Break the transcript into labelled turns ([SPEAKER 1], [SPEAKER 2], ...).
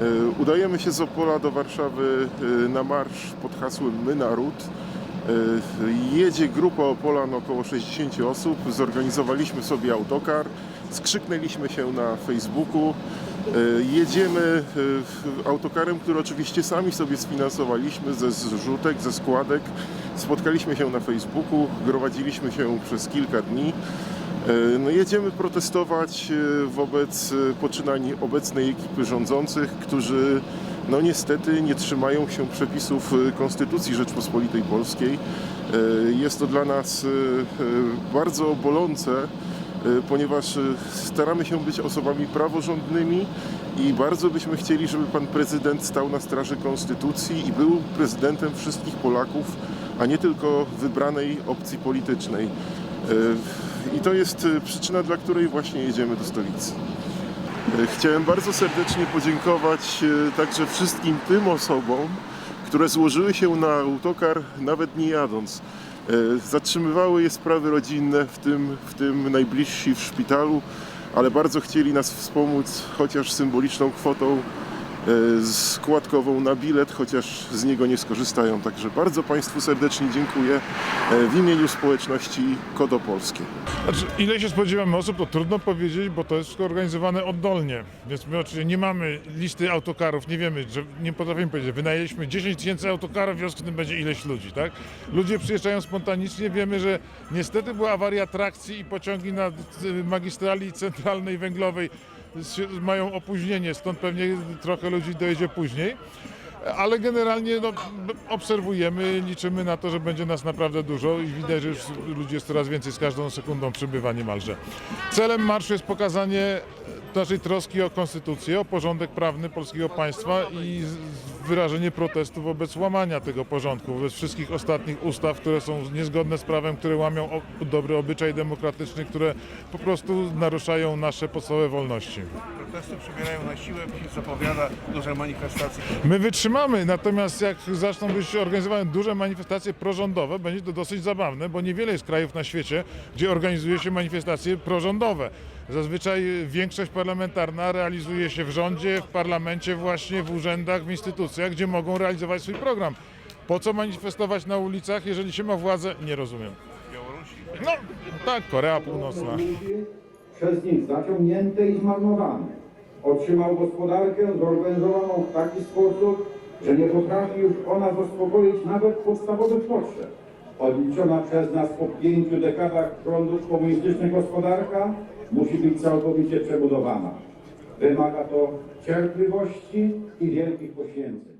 [SPEAKER 1] E, Udajemy się z Opola do Warszawy e, na marsz pod hasłem My Naród. E, Jedzie grupa Opolan, około 60 osób. Zorganizowaliśmy sobie autokar, skrzyknęliśmy się na Facebooku. E, Jedziemy e, autokarem, który oczywiście sami sobie sfinansowaliśmy ze zrzutek, ze składek. Spotkaliśmy się na Facebooku, gromadziliśmy się przez kilka dni. E, No jedziemy protestować wobec poczynań obecnej ekipy rządzących, którzy no niestety nie trzymają się przepisów Konstytucji Rzeczpospolitej Polskiej. Jest to dla nas bardzo bolące, ponieważ e, staramy się być osobami praworządnymi i bardzo byśmy chcieli, żeby pan prezydent stał na straży Konstytucji i był prezydentem wszystkich Polaków, a nie tylko wybranej opcji politycznej. E, I to jest e, przyczyna, dla której właśnie jedziemy do stolicy. E, Chciałem bardzo serdecznie podziękować e, także wszystkim tym osobom, które złożyły się na autokar nawet nie jadąc. E, Zatrzymywały je sprawy rodzinne, w tym, w tym najbliżsi w szpitalu, ale bardzo chcieli nas wspomóc chociaż symboliczną kwotą składkową na bilet, chociaż z niego nie skorzystają. Także bardzo Państwu serdecznie dziękuję e, w imieniu społeczności Kodopolskie.
[SPEAKER 2] Znaczy, ile się spodziewamy osób, to trudno powiedzieć, bo to jest organizowane oddolnie. Więc my oczywiście nie mamy listy autokarów, nie wiemy, że nie potrafimy powiedzieć, wynajęliśmy 10 tysięcy autokarów, w związku z tym będzie ileś ludzi, tak? Ludzie przyjeżdżają spontanicznie, wiemy, że niestety była awaria trakcji i pociągi na y, magistrali centralnej węglowej mają opóźnienie, stąd pewnie trochę ludzi dojedzie później. Ale generalnie no, obserwujemy, liczymy na to, że będzie nas naprawdę dużo i widać, że już ludzi jest coraz więcej z każdą sekundą przybywa niemalże. Celem marszu jest pokazanie naszej troski o konstytucję, o porządek prawny polskiego państwa i wyrażenie protestu wobec łamania tego porządku, wobec wszystkich ostatnich ustaw, które są niezgodne z prawem, które łamią dobry obyczaj demokratyczny, które po prostu naruszają nasze podstawowe wolności.
[SPEAKER 3] Protesty przybierają na siłę, się zapowiada duże manifestacje.
[SPEAKER 2] My wytrzymamy, natomiast jak zaczną być organizowane duże manifestacje prorządowe, będzie to dosyć zabawne, bo niewiele jest krajów na świecie, gdzie organizuje się manifestacje prorządowe. Zazwyczaj większość parlamentarna realizuje się w rządzie, w parlamencie, właśnie w urzędach, w instytucjach, gdzie mogą realizować swój program. Po co manifestować na ulicach, jeżeli się ma władzę? Nie rozumiem.
[SPEAKER 3] Białorusi.
[SPEAKER 2] No, tak, Korea Północna.
[SPEAKER 4] Przez nich zaciągnięte i zmarnowane. Otrzymał gospodarkę zorganizowaną w taki sposób, że nie potrafi już ona zaspokoić nawet podstawowych potrzeb. Odliczona przez nas po pięciu dekadach rządów komunistycznych gospodarka musi być całkowicie przebudowana. Wymaga to cierpliwości i wielkich poświęceń.